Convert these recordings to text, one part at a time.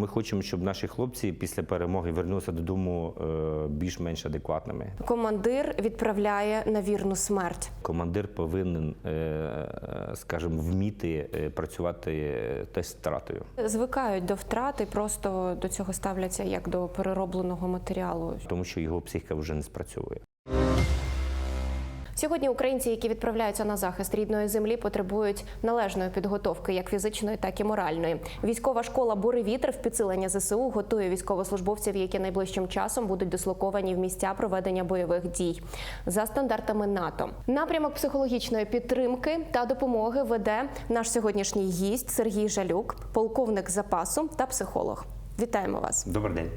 Ми хочемо, щоб наші хлопці після перемоги вернулися додому е, більш-менш адекватними. Командир відправляє на вірну смерть. Командир повинен, е, скажімо, вміти е, працювати е, з втратою. Звикають до втрати, просто до цього ставляться як до переробленого матеріалу. тому що його психіка вже не спрацьовує. Сьогодні українці, які відправляються на захист рідної землі, потребують належної підготовки, як фізичної, так і моральної. Військова школа Буревітр в підсилення ЗСУ готує військовослужбовців, які найближчим часом будуть дислоковані в місця проведення бойових дій за стандартами НАТО. Напрямок психологічної підтримки та допомоги веде наш сьогоднішній гість Сергій Жалюк, полковник запасу та психолог. Вітаємо вас. Добрий день.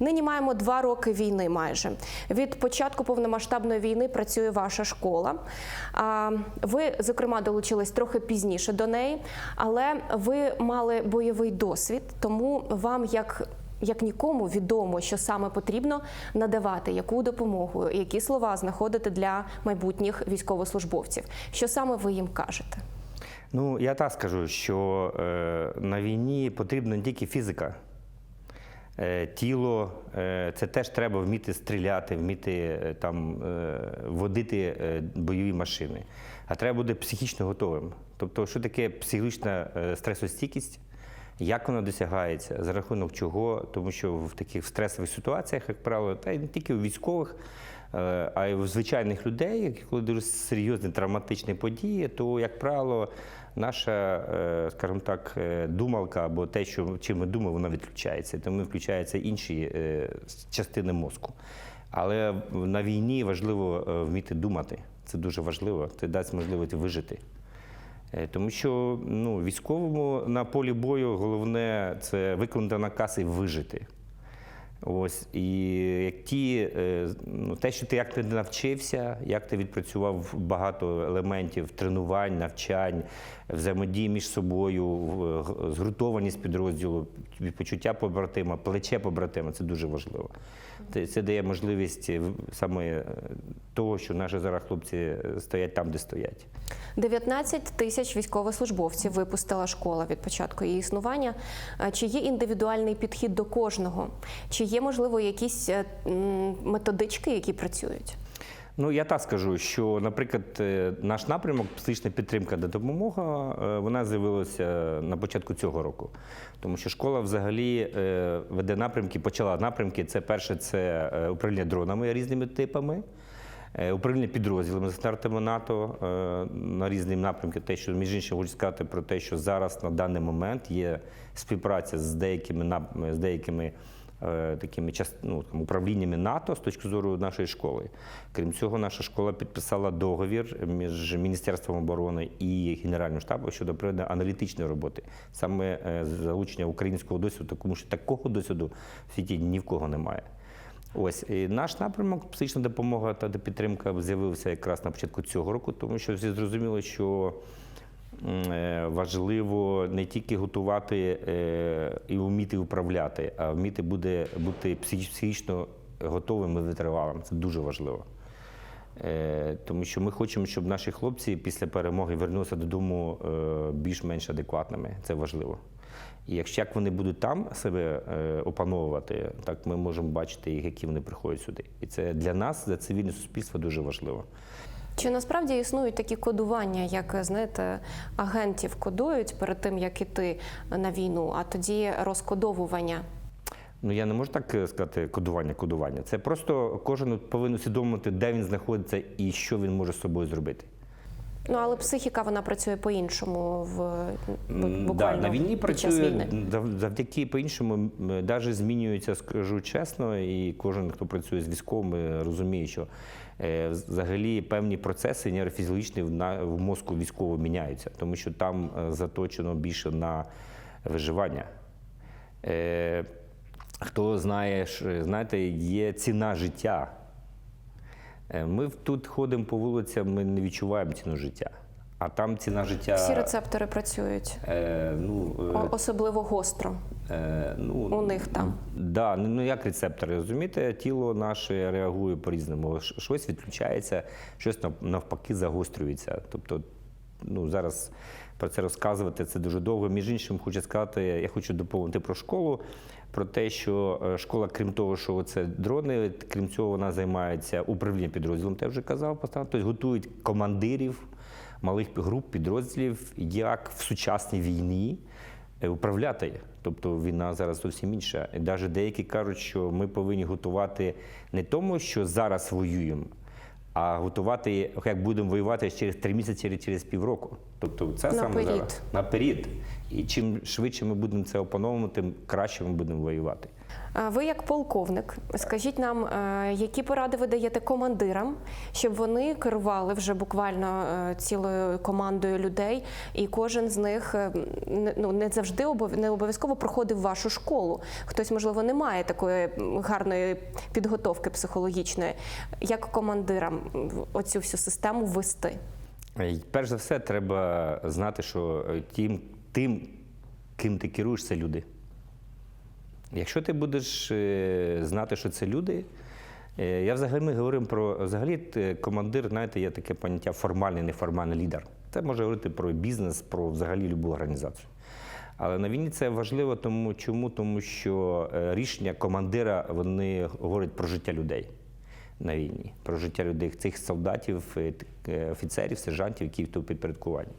Нині маємо два роки війни. Майже від початку повномасштабної війни працює ваша школа. Ви, зокрема, долучились трохи пізніше до неї, але ви мали бойовий досвід, тому вам як. Як нікому відомо, що саме потрібно надавати, яку допомогу, які слова знаходити для майбутніх військовослужбовців. Що саме ви їм кажете? Ну, я так скажу, що е, на війні потрібна не тільки фізика. Е, тіло е, це теж треба вміти стріляти, вміти е, там водити бойові машини. А треба бути психічно готовим. Тобто, що таке психологічна е, стресостійкість, як вона досягається, за рахунок чого, тому що в таких стресових ситуаціях, як правило, та й не тільки у військових, а й у звичайних людей, коли дуже серйозні травматичні події, то, як правило, наша, е, скажімо так, е, думалка або те, що чим ми думаємо, воно відключається. Тому включаються інші е, частини мозку. Але на війні важливо вміти думати. Це дуже важливо. Це дасть можливість вижити. Тому що ну, військовому на полі бою головне це виконати наказ і вижити. Ось і як ті, е, ну, те, що ти як ти навчився, як ти відпрацював багато елементів тренувань, навчань, взаємодії між собою, г- згуртованість підрозділу, почуття побратима, плече побратима це дуже важливо. Це, це дає можливість е, саме е, того, що наші зараз хлопці е, стоять там, де стоять. 19 тисяч військовослужбовців випустила школа від початку її існування. Чи є індивідуальний підхід до кожного? Чи є можливо якісь методички, які працюють? Ну, я так скажу, що, наприклад, е, наш напрямок психічна підтримка та допомога, е, вона з'явилася на початку цього року. Тому що школа взагалі е, веде напрямки, почала напрямки. Це перше, це управління дронами різними типами. Управління підрозділами за стандартами НАТО на різні напрямки. Те, що між іншим хочу сказати про те, що зараз на даний момент є співпраця з деякими з деякими такими част- ну, там, управліннями НАТО з точки зору нашої школи. Крім цього, наша школа підписала договір між Міністерством оборони і Генеральним штабом щодо проведення аналітичної роботи, саме е, залучення українського досвіду, тому що такого досвіду в світі ні в кого немає. Ось і наш напрямок психічна допомога та підтримка з'явився якраз на початку цього року, тому що всі зрозуміли, що е, важливо не тільки готувати е, і вміти управляти, а вміти буде бути психічно готовим і витривалим. Це дуже важливо. Е, Тому що ми хочемо, щоб наші хлопці після перемоги вернулися додому е, більш-менш адекватними. Це важливо. І якщо як вони будуть там себе е, опановувати, так ми можемо бачити їх, які вони приходять сюди. І це для нас, для цивільне суспільство, дуже важливо. Чи насправді існують такі кодування, як знаєте, агентів кодують перед тим, як іти на війну, а тоді розкодовування? Ну я не можу так е, сказати кодування, кодування. Це просто кожен повинен усвідомити, де він знаходиться і що він може з собою зробити. Ну але психіка вона працює по-іншому в буквально да, на війні під час працює війни. завдяки по-іншому, навіть змінюється, скажу чесно, і кожен, хто працює з військовими, розуміє, що е, взагалі певні процеси нейрофізіологічні в, мозку військового міняються, тому що там е, заточено більше на виживання. Е, хто знає, знаєте, є ціна життя. Е, Ми тут ходимо по вулицям, ми не відчуваємо ціну життя. А там ціна життя. Всі рецептори працюють Е, ну, е, особливо гостро. е, ну, У них там. Да, ну ну, як рецептори, розумієте, тіло наше реагує по-різному. Щось відключається, щось нав- навпаки загострюється. Тобто, ну зараз про це розказувати. Це дуже довго. Між іншим, хочу сказати, я хочу доповнити про школу. Про те, що е, школа, крім того, що це дрони, крім цього, вона займається управлінням підрозділом, я вже казав, постійно. тобто готують командирів малих груп підрозділів, як в сучасній війні е, управляти. Тобто війна зараз зовсім інша. І навіть деякі кажуть, що ми повинні готувати не тому, що зараз воюємо, а готувати, як будемо воювати через три місяці чи через півроку. Тобто це саме Наперед. зараз наперед. І чим швидше ми будемо це опановувати, тим краще ми будемо воювати. Ви як полковник, скажіть нам, е, які поради ви даєте командирам, щоб вони керували вже буквально е, цілою командою людей, і кожен з них е, ну не завжди не обов'язково проходив вашу школу. Хтось, можливо, не має такої гарної підготовки психологічної. Як командирам оцю всю систему вести? Перш за все, треба знати, що тим, тим ким ти керуєш, це люди. Якщо ти будеш е, знати, що це люди, е, я взагалі ми говоримо про взагалі командир, знаєте, є таке поняття формальний, неформальний лідер. Це може говорити про бізнес, про взагалі любу організацію. Але на війні це важливо, тому чому? Тому що е, рішення командира вони говорять про життя людей на війні, про життя людей, цих солдатів, офіцерів, сержантів, які в підпорядкуванні.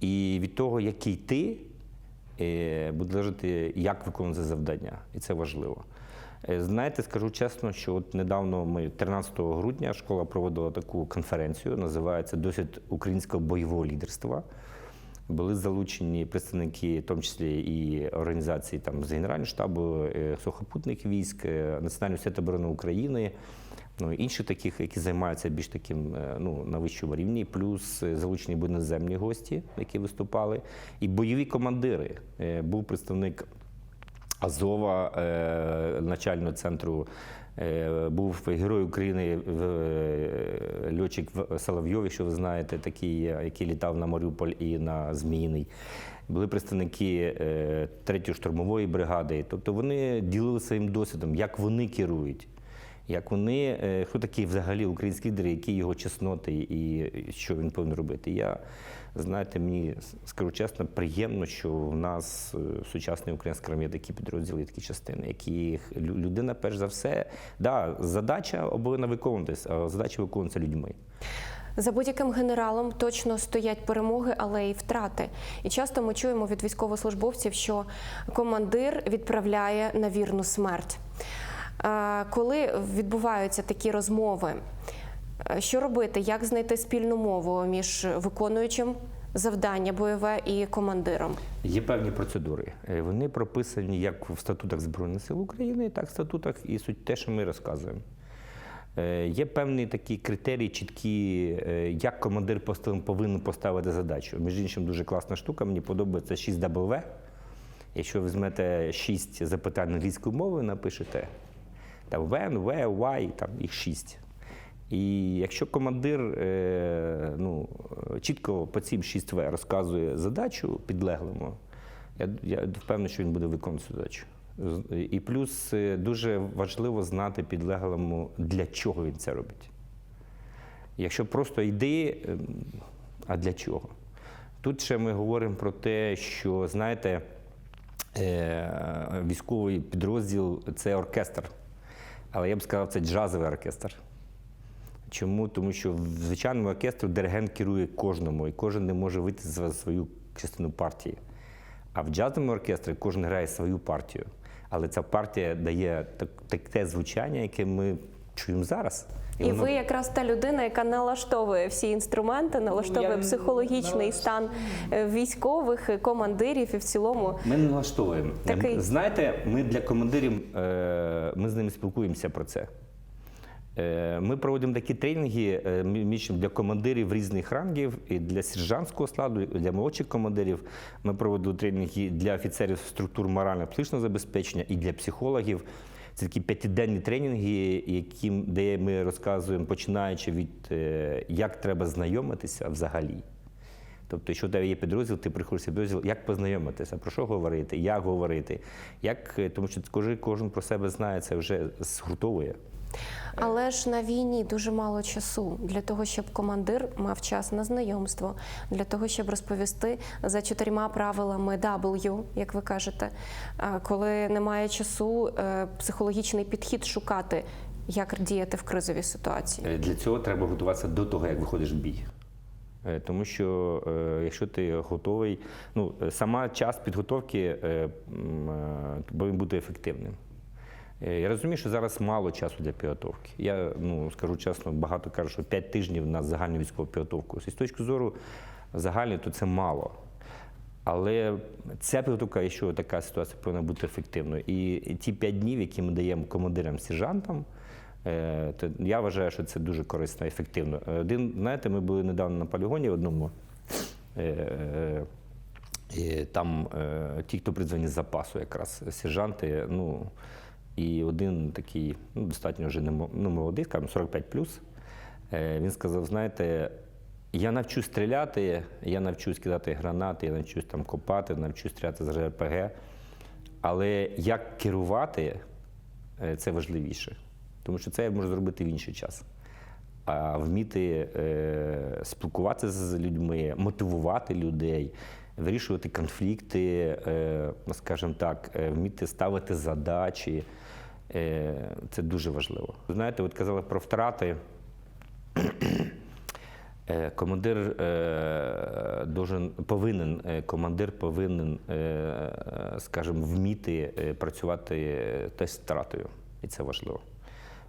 І від того, який ти, буде лежати, як виконувати завдання. І це важливо. Е, Знаєте, скажу чесно, що от недавно ми 13 грудня школа проводила таку конференцію, називається Досвід українського бойового лідерства. Були залучені представники, в тому числі і організації там з Генерального штабу, е, сухопутних військ, е, Національного університету оборони України, ну інших таких, які займаються більш таким е, ну, на вищому рівні, плюс залучені були наземні гості, які виступали, і бойові командири. Був представник Азова, е, начального центру. е, Був герой України е, льотчик Соловйов, якщо ви знаєте, такий, який літав на Маріуполь і на Зміїний. Були представники 3-ї штурмової бригади. Тобто вони ділили своїм досвідом, як вони керують, як вони, хто такі взагалі українські лідери, які його чесноти і що він повинен робити. Я, знаєте, мені скажу чесно, приємно, що в нас е, в сучасній армії такі підрозділи, такі частини, які людина, перш за все, да, задача обовинна виконуватись, а задача виконується людьми. За будь-яким генералом точно стоять перемоги, але й втрати. І часто ми чуємо від військовослужбовців, що командир відправляє на вірну смерть. Е, Коли відбуваються такі розмови, що робити? Як знайти спільну мову між виконуючим завдання бойове і командиром? Є певні процедури. Е, Вони прописані як в статутах Збройних сил України, так і в статутах і суть те, що ми розказуємо. Е, Є певні такі критерії, чіткі, е, як командир повинен поставити задачу. Між іншим, дуже класна штука, мені подобається 6W. Якщо візьмете 6 запитань англійською мовою, напишете там when, where, why, там їх 6. І якщо командир е, ну, чітко по цим 6В розказує задачу підлеглому, я, я впевнений, що він буде виконувати задачу. І плюс е, дуже важливо знати підлеглому, для чого він це робить. Якщо просто йди, ем, а для чого? Тут ще ми говоримо про те, що, знаєте, е, військовий підрозділ це оркестр. Але я б сказав, це джазовий оркестр. Чому? Тому що в звичайному оркестрі диригент керує кожному, і кожен не може вийти за свою частину партії. А в джазовому оркестрі кожен грає свою партію. Але ця партія дає таке звучання, яке ми чуємо зараз. І воно- ви якраз та людина, яка налаштовує всі інструменти, налаштовує я психологічний стан е, військових, е, командирів і в цілому. Ми не налаштовуємо. Такий- Знаєте, ми для командирів, е, ми з ними спілкуємося про це. Е, Ми проводимо такі тренінги е, для командирів різних рангів, і для сержантського складу, і для молодших командирів. Ми проводили тренінги для офіцерів структур морально-психічного забезпечення і для психологів. Це такі п'ятиденні тренінги, які, де ми розказуємо, починаючи від е, як треба знайомитися взагалі. Тобто, якщо у тебе є підрозділ, ти приходиш підрозділ, як познайомитися, про що говорити, як говорити, як, тому що кожен, кожен про себе знає, це вже згуртовує. Але ж на війні дуже мало часу для того, щоб командир мав час на знайомство, для того, щоб розповісти за чотирма правилами W, як ви кажете, коли немає часу, е, психологічний підхід шукати, як діяти в кризовій ситуації. Е, Для цього треба готуватися до того, як виходиш в бій. Е, Тому що якщо ти готовий, ну сама час підготовки повинен бути ефективним. Е, Я розумію, що зараз мало часу для підготовки. Я ну, скажу чесно, багато кажуть, що 5 тижнів на загальну військову підготовку. З точки зору загальної, то це мало. Але ця підготовка, якщо така ситуація повинна бути ефективною. І, ті 5 днів, які ми даємо командирам сержантам, е, я вважаю, що це дуже корисно ефективно. Один, знаєте, ми були недавно на полігоні одному. Е, там ті, хто призвані з запасу, якраз сержанти, ну і один такий, ну, достатньо вже не ну, молодий, скажімо, 45 плюс. Е, він сказав: знаєте, я навчусь стріляти, я навчусь кидати гранати, я навчусь там копати, навчусь стріляти з РПГ. Але як керувати е, це важливіше. Тому що це я можу зробити в інший час. А вміти е, спілкуватися з людьми, мотивувати людей, вирішувати конфлікти, е, скажімо так, е, вміти ставити задачі. Е, це дуже важливо. Знаєте, от казали про втрати. Командир должен, повинен, командир повинен, скажімо, вміти працювати теж з втратою, і це важливо.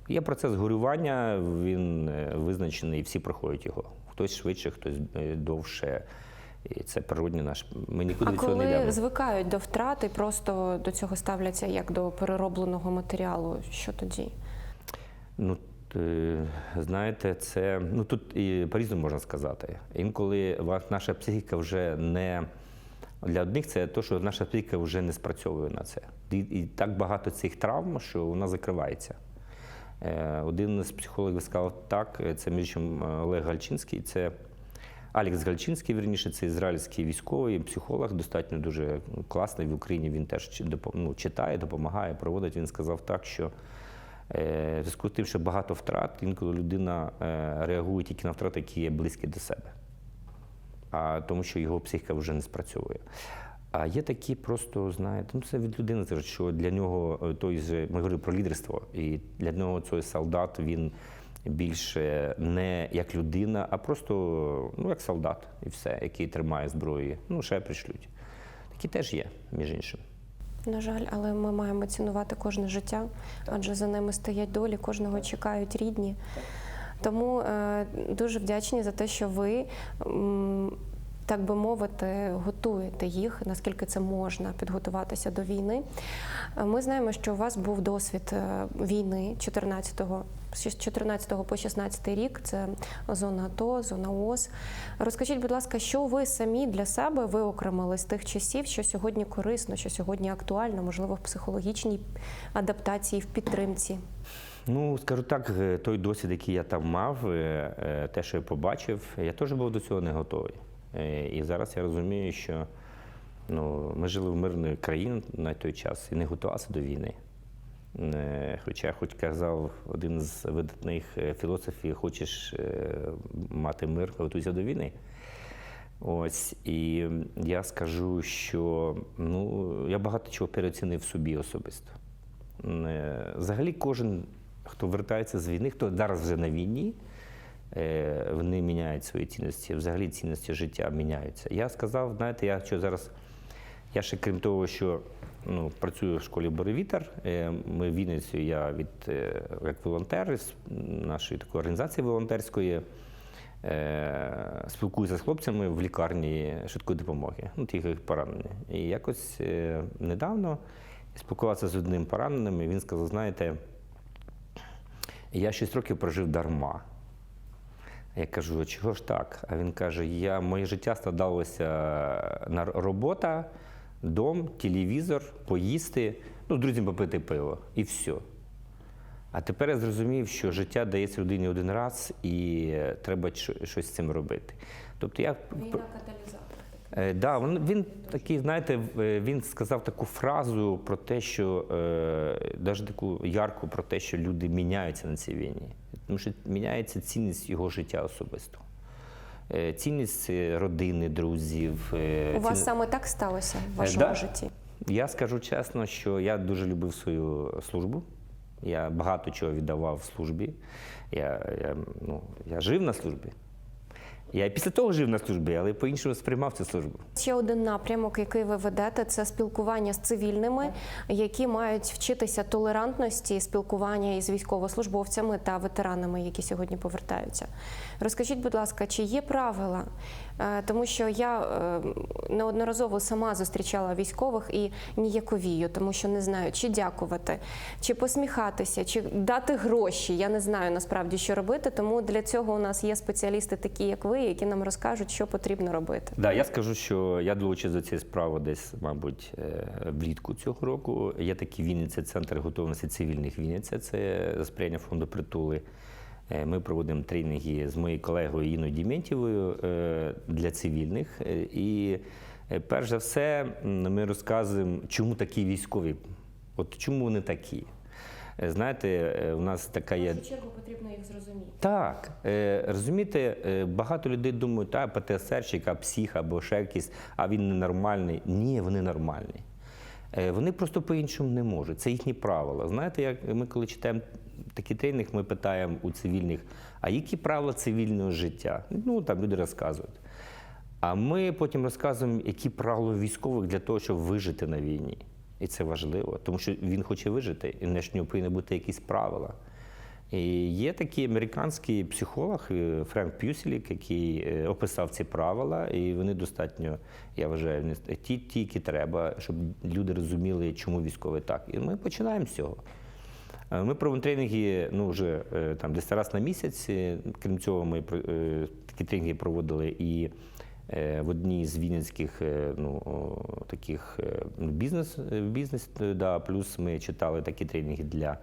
Є процес горювання, він визначений, і всі проходять його. Хтось швидше, хтось довше. І це природній наш. Ми нікуди А від цього не коли йдемо. звикають до втрати, просто до цього ставляться як до переробленого матеріалу, що тоді? Ну, е, знаєте, це ну тут і по-різному можна сказати. Інколи наша психіка вже не для одних це те, що наша психіка вже не спрацьовує на це. І, і так багато цих травм, що вона закривається. Е, Один з психологів сказав так, це між Олег Гальчинський, це Алекс Гальчинський, вірніше, це ізраїльський військовий психолог, достатньо дуже класний в Україні. Він теж ну, читає, допомагає, проводить. Він сказав так, що е, зв'язку з тим, що багато втрат, інколи людина е, реагує тільки на втрати, які є близькі до себе, а тому що його психіка вже не спрацьовує. А є такі просто, знаєте, ну це від людини, що для нього е, той же, ми говорили про лідерство, і для нього цей солдат він більше не як людина, а просто ну, як солдат, і все, який тримає зброю. Ну, ще пришлють. Такі теж є, між іншим. На жаль, але ми маємо цінувати кожне життя, адже за ними стоять долі, кожного чекають рідні. Тому е, дуже вдячні за те, що ви, так би мовити, готуєте їх, наскільки це можна підготуватися до війни. Е, Ми знаємо, що у вас був досвід е, війни 14-го, з 14 по 16 рік. Це зона АТО, зона ООС. Розкажіть, будь ласка, що ви самі для себе виокремили з тих часів, що сьогодні корисно, що сьогодні актуально, можливо, в психологічній адаптації, в підтримці? Ну, скажу так, е, той досвід, який я там мав, е, е, те, що я побачив, я теж був до цього не готовий. І зараз я розумію, що ну, ми жили в мирній країні на той час і не готувалися до війни. Е, Хоча, хоч казав один з видатних е, філософів, хочеш е, мати мир, готуйся до війни. Ось і я скажу, що ну, я багато чого переоцінив собі особисто. Взагалі, кожен, хто вертається з війни, хто зараз вже на війні, вони міняють свої цінності. Взагалі цінності життя міняються. Я сказав, знаєте, я що зараз, я ще крім того, що ну, працюю в школі Боревітер. е, Ми в Вінниці, я від е, як волонтер з нашої такої організації волонтерської. е, Спілкуюся з хлопцями в лікарні швидкої допомоги, ну ті, які поранені. І якось недавно спілкувався з одним пораненим, і він сказав: знаєте, я 6 років прожив дарма. Я кажу, чого ж так? А він каже: я, моє життя складалося на робота, дом, телевізор, поїсти, ну, з друзями попити пиво і все. А тепер я зрозумів, що життя дається людині один раз і е, треба щось з цим робити. Тобто я каталізатор. Е, да, він, він такий, знаєте, е, він сказав таку фразу про те, що навіть таку ярку про те, що люди міняються на цій війні. Тому що міняється цінність його життя особисто. Е, цінність е, родини, друзів. е, У вас саме так сталося в вашому да. житті? Я скажу чесно, що я дуже любив свою службу. Я багато чого віддавав службі. Я, я, ну, я жив на службі. Я після того жив на службі, але по-іншому сприймав цю службу. Ще один напрямок, який ви ведете, це спілкування з цивільними, які мають вчитися толерантності, спілкування із військовослужбовцями та ветеранами, які сьогодні повертаються. Розкажіть, будь ласка, чи є правила? Е, Тому що я е, неодноразово сама зустрічала військових і ніяковію, тому що не знаю, чи дякувати, чи посміхатися, чи дати гроші. Я не знаю насправді, що робити. Тому для цього у нас є спеціалісти, такі як ви, які нам розкажуть, що потрібно робити. Да, я скажу, що я долучився до цієї справи десь, мабуть, е, влітку цього року. Є такий Вінниця, центр готовності цивільних Вінниця. Це сприяння фонду притули. Е, Ми проводимо тренінги з моєю колегою Іною Діментєвою е, для цивільних. І перш за все ми розказуємо, чому такі військові, от чому вони такі. Е, Знаєте, е, у нас така є. чергу потрібно їх зрозуміти. Так, е, розумієте, багато людей думають, а ПТСРчик, а псих або ще якийсь, а він ненормальний. Ні, вони нормальні. Вони просто по-іншому не можуть. Це їхні правила. Знаєте, як ми коли читаємо такий тренінг, ми питаємо у цивільних, а які правила цивільного життя? Ну, там люди розказують. А ми потім розказуємо, які правила військових для того, щоб вижити на війні. І це важливо, тому що він хоче вижити, і в нього повинні бути якісь правила. І є такий американський психолог Френк Пюселік, який е, описав ці правила, і вони достатньо, я вважаю, вони ті, ті, які треба, щоб люди розуміли, чому військовий так. І ми починаємо з цього. Е, Ми проводимо тренінги ну, вже е, там, десь раз на місяць. Крім цього, ми такі тренінги проводили і в одній з вінницьких е, ну, таких е, ну, бізнес, е, бізнес е, да, плюс ми читали такі тренінги для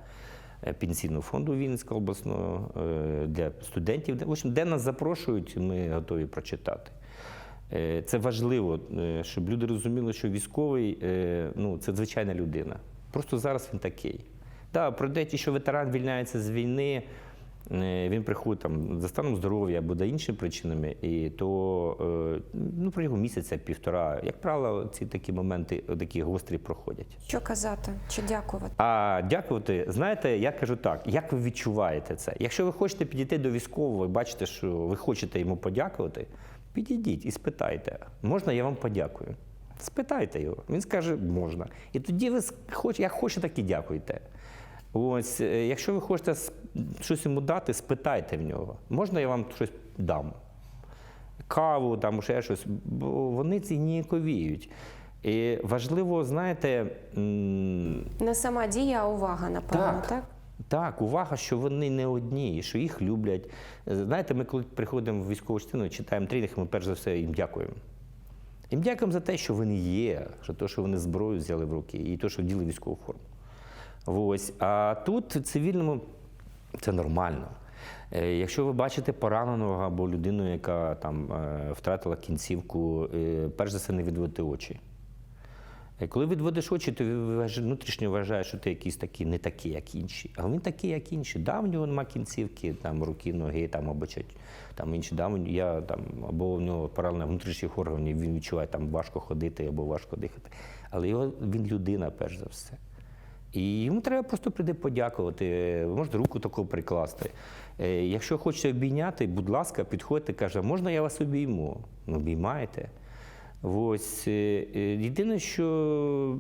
е, пенсійного фонду Вінницького обласного, е, для студентів. В общем, де нас запрошують, ми готові прочитати. Е, Це важливо, е, щоб люди розуміли, що військовий е, ну, це звичайна людина. Просто зараз він такий. Так, пройде ті, що ветеран вільняється з війни, е, він приходить там за станом здоров'я або за іншими причинами, і то е, ну, про його місяця, півтора. Як правило, ці такі моменти е, такі гострі проходять. Що казати чи дякувати? А дякувати, знаєте, я кажу так: як ви відчуваєте це? Якщо ви хочете підійти до військового і бачите, що ви хочете йому подякувати, підійдіть і спитайте, можна я вам подякую? Спитайте його. Він скаже, можна. І тоді ви хоч, як хочете, так і дякуйте. Ось, е, якщо ви хочете щось йому дати, спитайте в нього. Можна я вам щось дам? каву, там ще щось, бо вони ці ніяковіють. І важливо, знаєте, Не сама дія, а увага, напевно, Так. так? так, увага, що вони не одні, і що їх люблять. Е, Знаєте, ми коли приходимо в військову частину, читаємо тренінг, ми перш за все їм дякуємо. Їм дякуємо за те, що вони є, за те, що вони зброю взяли в руки, і те, що вділи військову форму. Ось. А тут цивільному це нормально. Е, Якщо ви бачите пораненого або людину, яка там е, втратила кінцівку, е, перш за все не відводити очі. Коли відводиш очі, то внутрішньо вважаєш, що ти якийсь такий, не такий, як інші. А він такий, як інші. Да, в нього нема кінцівки, там руки, ноги, там або там інші. Да, я там або в нього поранення внутрішніх органів, він відчуває там важко ходити або важко дихати. Але його він людина, перш за все. І йому треба просто прийти подякувати, е, можете руку таку прикласти. Е, Якщо хочете обійняти, будь ласка, підходьте, каже, можна я вас обійму? Ну, обіймайте. Ось е, е, єдине, що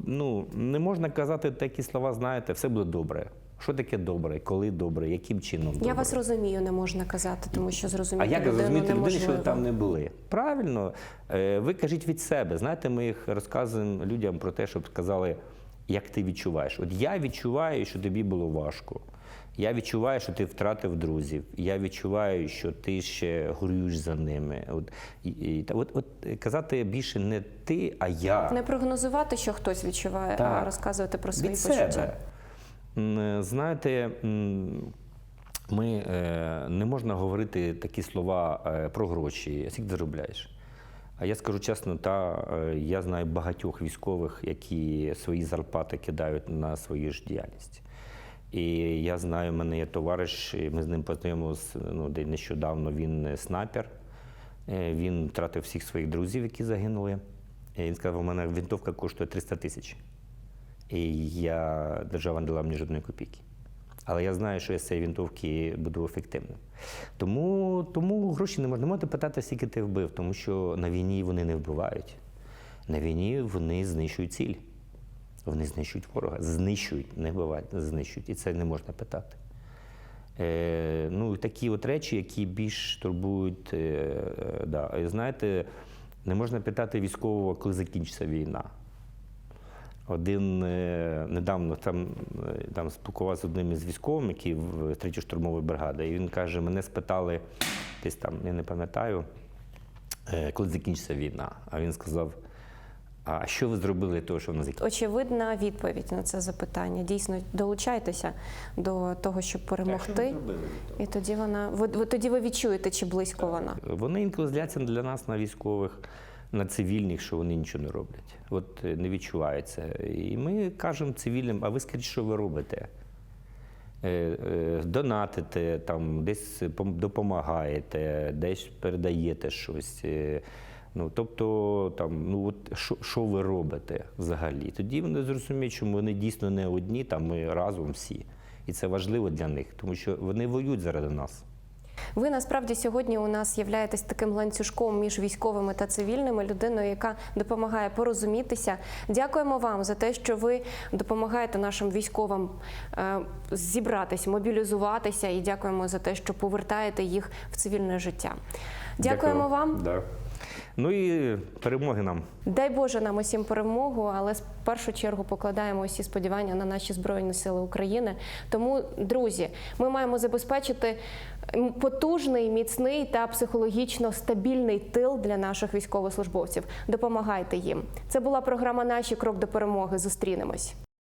ну, не можна казати такі слова, знаєте, все буде добре. Що таке добре, коли добре, яким чином добре? Я вас розумію, не можна казати, тому що А зрозуміти як людину розуміти людині, що ви там не були? Правильно, ви кажіть від себе. Знаєте, ми їх розказуємо людям про те, щоб сказали, як ти відчуваєш. От я відчуваю, що тобі було важко. Я відчуваю, що ти втратив друзів. Я відчуваю, що ти ще горюєш за ними. От, і, і, та от, от казати більше не ти, а я. Не прогнозувати, що хтось відчуває, а розказувати про свої від почуття. себе. Знаєте, ми е, не можна говорити такі слова е, про гроші, скільки заробляєш. А я скажу чесно, та е, я знаю багатьох військових, які свої зарплати кидають на свою ж діяльність. І я знаю, в мене є товариш, ми з ним познайомилися ну, нещодавно. Він е, снайпер. Е, Він втратив всіх своїх друзів, які загинули. І він сказав, у мене винтовка коштує 300 тисяч. І я, держава не дала мені жодної копійки. Але я знаю, що я з цієї винтовки буду ефективним. Тому, тому гроші не можна. Можете питати, скільки ти вбив, тому що на війні вони не вбивають. На війні вони знищують ціль. Вони знищують ворога. Знищують, не вбивають, знищують. І це не можна питати. Е, ну, такі от речі, які більш турбують. Е, е, да. Знаєте, не можна питати військового, коли закінчиться війна. Один е, недавно там, е, там спілкувався з одним із військовим, який в 3-ї штурмової бригади, і він каже: мене спитали десь там, я не пам'ятаю, е, коли закінчиться війна. А він сказав: А що ви зробили того, щоб вона закінчилася? Очевидна відповідь на це запитання. Дійсно, долучайтеся до того, щоб перемогти. І тоді вона ви, ви тоді ви відчуєте, чи близько вона. Вони інколи зляться для нас на військових, на цивільних, що вони нічого не роблять. От е, не відчувається. І ми кажемо цивільним, а ви скажіть, що ви робите? Е, е, Донатите, там, десь допомагаєте, десь передаєте щось. Ну, тобто, там, ну, от, що, що ви робите взагалі? Тоді вони зрозуміють, що вони дійсно не одні, там ми разом всі. І це важливо для них, тому що вони воюють заради нас. Ви насправді сьогодні у нас являєтесь таким ланцюжком між військовими та цивільними, людиною, яка допомагає порозумітися. Дякуємо вам за те, що ви допомагаєте нашим військовим е, зібратись, мобілізуватися, і дякуємо за те, що повертаєте їх в цивільне життя. Дякуємо Дякую. вам. Да. Ну і перемоги нам. Дай Боже нам усім перемогу, але в першу чергу покладаємо усі сподівання на наші збройні сили України. Тому, друзі, ми маємо забезпечити потужний, міцний та психологічно стабільний тил для наших військовослужбовців. Допомагайте їм. Це була програма Наші крок до перемоги. Зустрінемось.